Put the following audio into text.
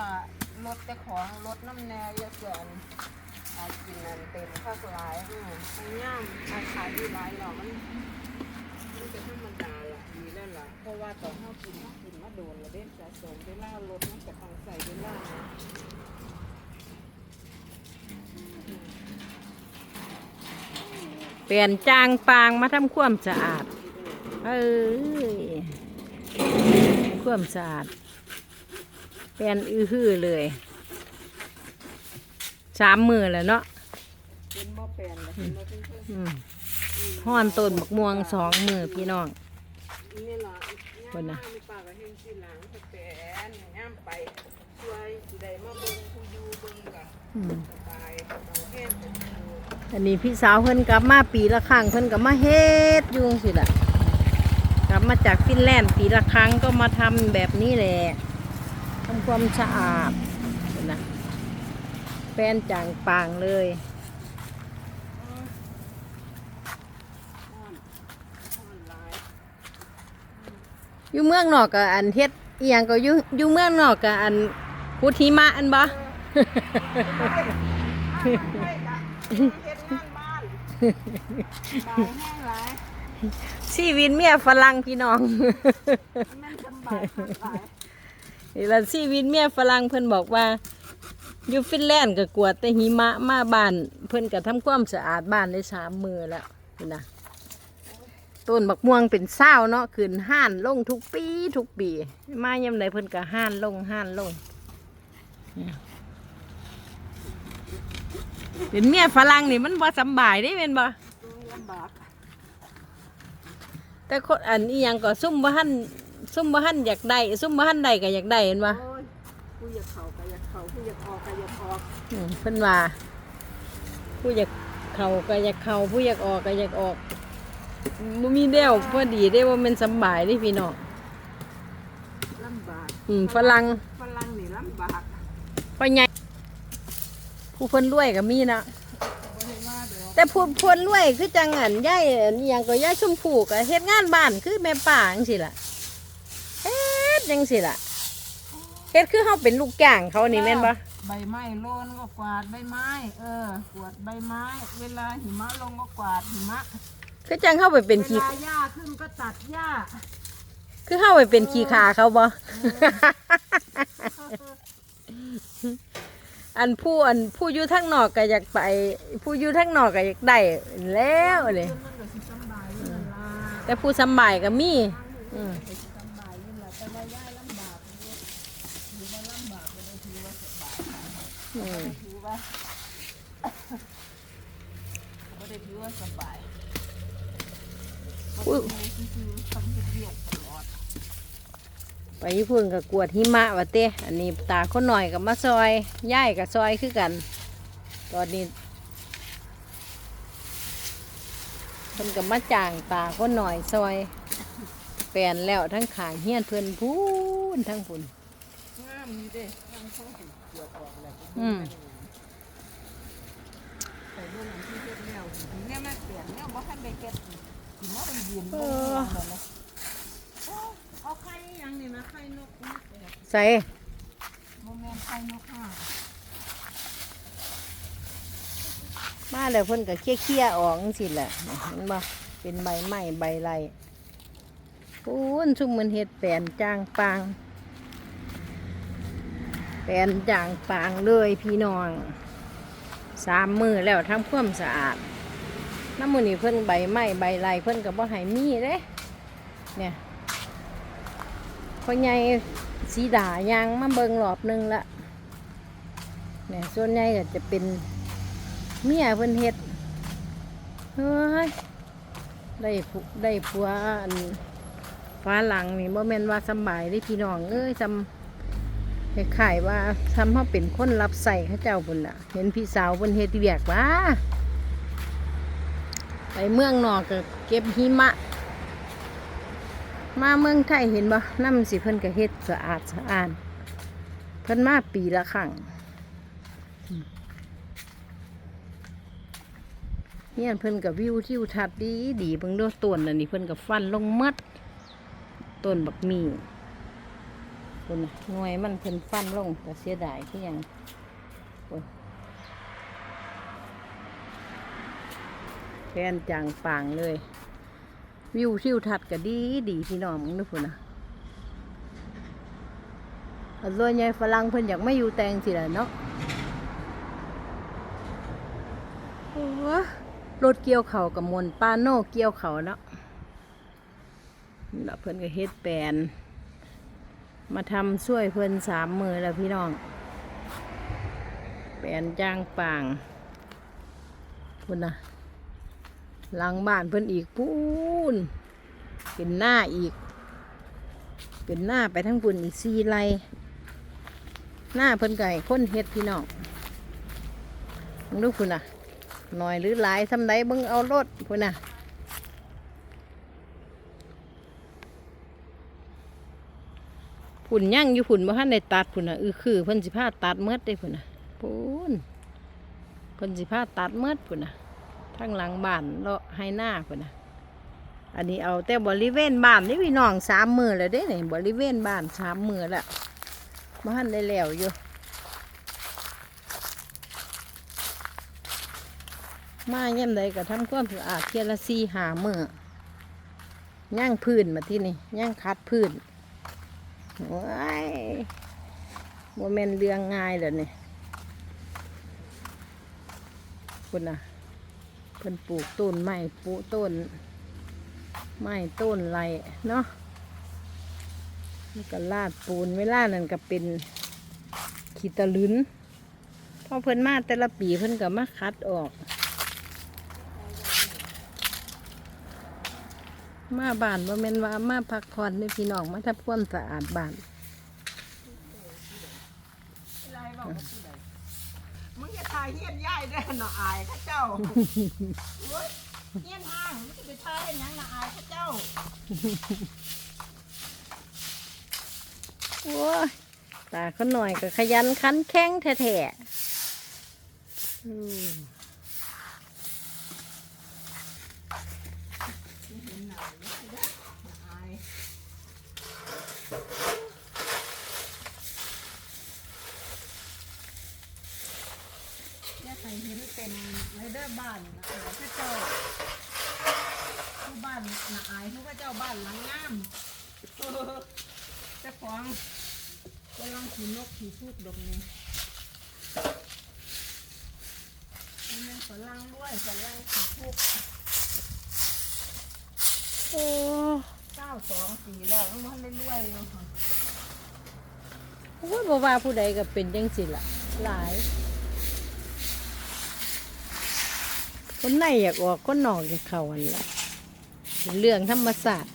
ล่ะรถแต่ของรถน้ำแน่เยอะเกินอากินนั่นเต็มข้าวหลายอืมยายามขาขายดีหลายหรอกมันมันเป็นธรรมดาล่ะดีแล้วล่ะเพราะว่าต่อนเฮากินเฮากินมาโดนล้วเด้สะสมเวลารถมันก็ต้องใส่เวลานะเปลี่ยนจางปางมาทำความสะอาด เอ้ยความสะอาด เปลี่ยนอื้อหือเลยสามมือแล้วเนาะเป็นบ่แปลนแล้วเป็นบ่เพิ่งอืมห้อนต้นบักม่วงสองมือพี่น้องๆนี่ล่ะเพิ่นน่ะ ย่ามมามีปากกับเฮงสิหลังสแปนย่ามไปช่วยสิได้มาเบิ่งผู้อยู่เบิ่งกันอืมสบายเอาเฮ็ดเป็นอยู่อันนี้พี่สาวเพิ่นกลับมาปีละครั้งเพิ่นก็มาเฮ็ดอยุ่จั่งสิล่ะ กลับมาจากฟินแลนด์ปีละครั้งก็มาทำแบบนี้แหละ ทำความสะอาดเห็นนะแฟนจางปางเลยอยู่เมืองนอกก็อันเฮ็ดอียงก็อยู่อยู่เมืองนอกก็อันพุทธิมะอันบ่ชีวิตเมียฝรั่งพี่น้องม่นสำบายหลาย นี่ละชีวิตเมียฝรั่งเพิ่นบอกว่าอยู่ฟินแลนด์ก็กวาดแต่หิมะมาบ้าน เพิ่นก็ทำความสะอาดบ้านได้สามมือแล้วนี่นะต้นบักม่วงเป็นเศร้าเนาะขึ้นห้านลงทุกปีทุกปี มายามใดเพิ่นก็ห้านลงห้านลงเนี่ยเป็นเมียฝรั่งนี่มันบ่สำบายได้เป็นบ่ลำบากแต่คนอันอีหยังก็ซุ่มบ่หัน ซุ่มบ่หันอยากได้ซุ่มบ่หันได้ก็อยากได้เห็นบ่โอ้ยผู้อยากเข้าก็อยากเข้าผู้อยากออกก็อยากออกอืมเพิ่นว่าผู้อยากเข้าก็อยากเข้าผู้อยากออกก็อยากออกบ่มีเดียวพอดีได้ว่ามันสำบายเด้พี่น้องลำบากอืมฝรั่งฝรั่งนี่ลำบากพ่อใหญ่ผู้เพิ่นรวยก็มีนะ บ่ได้ว่าเดี๋ยวแต่ผู้เพิ่นรวยคือจังอันยายอันอิหยังก็ยายชมพู่ก็เฮ็ดงานบ้านคือแม่ป้าจังซี่ล่ะเฮ็ ดจังซี่ล่ะเฮ็ดคือเฮาเป็นลูกจ้างเขานี่แม่นบ่ใบไม้โลนก็กวาดใบไม้ เออกวาดใบไม้ เวลาหิมะลงก็กวาดหิมะ คือจังเฮาไปเป็นเวขี้ลาหญ้าขึ้นก็ตัดหญ้า คือเฮาไปเป็นขี้ขาเขาบ่อันผู้อันผู้อยู่ทางนอกก็อยากไป ผู้อยู่ทางนอกก็อยากได้แล้วเลยมันก็สิสำบายอยู่นั่นล่ะแต่ผู้สำบายก็มีอืม อืมถือว่าก็ได้ถือว่าสบายอุ้ยคือทำเรียบตลอดไปญี่ปุ่นก็กวดหิมะว่าเต้อันนี้ตาคนหน่อยกับมาซอยย่ายกับซอยคือกัน ตอนนี้เพิ่นกับมาจ้างตาคนหน่อยซอย แปลนแล้วทั้งขางเฮี้ยนเพิ่อนพูนทั้งพุ่นงามนี่เด้งามเขาถึง เกี่ยวออกแล้วอืมใส่เรื่องที่เฮ็ดแล้วเนี่ยแม่เปลี่ยนเนี่ยบ่ทันได้เก็บสิมาเป็นยืนเอเบิ่งอนั่นนะโอ้เอาไข่ยังนี่นะไข่นกนี่เด้อใส่บ่แม่นไข่นกห่ามาแล้วเพิ่นก็เคี่ยเคี่ยๆออกสิแหละเห็นบ่เป็นใบไม้ใบไรพูนชุ่มมันเฮ็ดแปลนจางปาง แปลนจางปางเลยพี่น้องสามมือแล้วทำความสะอาดน้ำมือนี่เพิ่นใบไม้ใบไรเพิ่นก็บ่ให้มีเด้เนี่ยพอใหญ่สีดายางมาเบิงรอบหนึงละเนี่ยส่วนใหญ่ก็จะเป็นเมียเพิ่นเฮ็ดเฮ้ยได้ผได้ผัวอันฟ้าหลังนี่บ่แม่นว่าสบายได้พี่น้องเอ้ยจำ คล้ายว่าทำให้เป็นคนรับใส่ข้าเจ้าพุ่นล่ะเห็นพี่สาวเพิ่นเฮ็ดเวียกว่า ไปเมืองนอกก็เก็บหิมะ มาเมืองไทยเห็นบ่น้ำสิเพิ่นก็เฮ็ดสะอาดสะอาดเพิ่นมาปีละครั้งเนี่ยเพิ่นกับวิวทิวทัศน์ดีดีเบิ่งเดูต้นอันนี้เพิ่นกับฟันลงมัดต้นบักมี คุณน่ะหน่วยมันเพิ่นฟันลงแต่เสียดายที่ยังโอ้ยแฟนจางปางเลย วิวทิวทัศน์ก็ดีดีพี่น้องมึงนึกพุ่นะอันส่วนใหญ่ฝรั่งเพิ่นอยากไม่อยู่แตงสิละเนาะโอ้รถเกี่ยวเขากับมวลปาโน่เกี่ยวเขาเนาะนี่ล่ะเพิ่นก็เฮ็ดแปลน มาทำช่วยเพิ่นสามมือแล้วพี่น้องแปนจ้างป่างพุ่นนะหลังบ้านเพิ่นอีกพูนเป็นหน้าอีก เป็นหน้าไปทั้งปุ่นอีกสี่ไรหน้าเพิ่นไก่คนเฮ็ดพี่น้องมึงดูพุ่นน่ะหน่อยหรือหลายทำไดเบิ่งเอารถพุ่นน่ะ พุ่นย่างอยู่พุ่นบ่ทันได้ตัดพุ่นน่ะอือคือเพิ่นสิพาตัดเมดได้พุ่นน่ะพุ่นเพิ่นสิพาตัดเมดพุ่นน่ะทั้งหลังบ้านเลาะให้หน้าพุ่นน่ะอันนี้เอาแต่บริเวณบ้านนี่พี่น้องสามมือแล้วเด้นี่บริเวณบ้านสามมือแล้วบ่ทันได้แล้วอยู่มาย่ำใดก็ทำความสะอาดเทียละสี่หามือย่างพื้นมาที่นี่ย่างคัดพื้น โอ้ยโมเมนเรื่องง่ายเลยนี่คุณนะเพิ่นปลูกต้นไม้ปลูกต้น ไม้ต้นไรเนาะแล้วก็ลาดปูนเวลานั่นก็เป็นขีตะลืนพอเพิ่นมาแต่ละปีเพิ่นก็มาคัดออก มาบ้านว่าแม่นว่ามาพักผ่อนในพี่น้องมาทำความสะอาดบ้านไรบอกว่าผู้ใดมึงอย่าทายเฮียนย่ายเด้อหน่ออายข้าเจ้าโอ้ยเฮียนห้างมึงจะไปทายให้หยังหน่ออายข้าเจ้าโอ้ยตาเขาหน่อยก็ขยันขันแข้งแท้ๆอืม อายอย่าใส่เห็นเป็นไรเดอร์ บ้านนะอายข้าเจ้าผู้บ้านนะอายผู้ข้าเจ้าบ้านหลังงามเออเจ้าของกำลังขี่นกขี่พูกดอกนี้มันเป็นฝรั่งด้วยฝรั่งขี่พูกโอ้เก้าสองปีแล้วมันบ่ทันได้รวยเลยค่ะโอ้ยบ่ว่าผู้ใดก็เป็นจังสิล่ะหลาย คนในอยากออกคนนอกอยากเข้าอันละเป็นเรื่องธรรมศาสตร์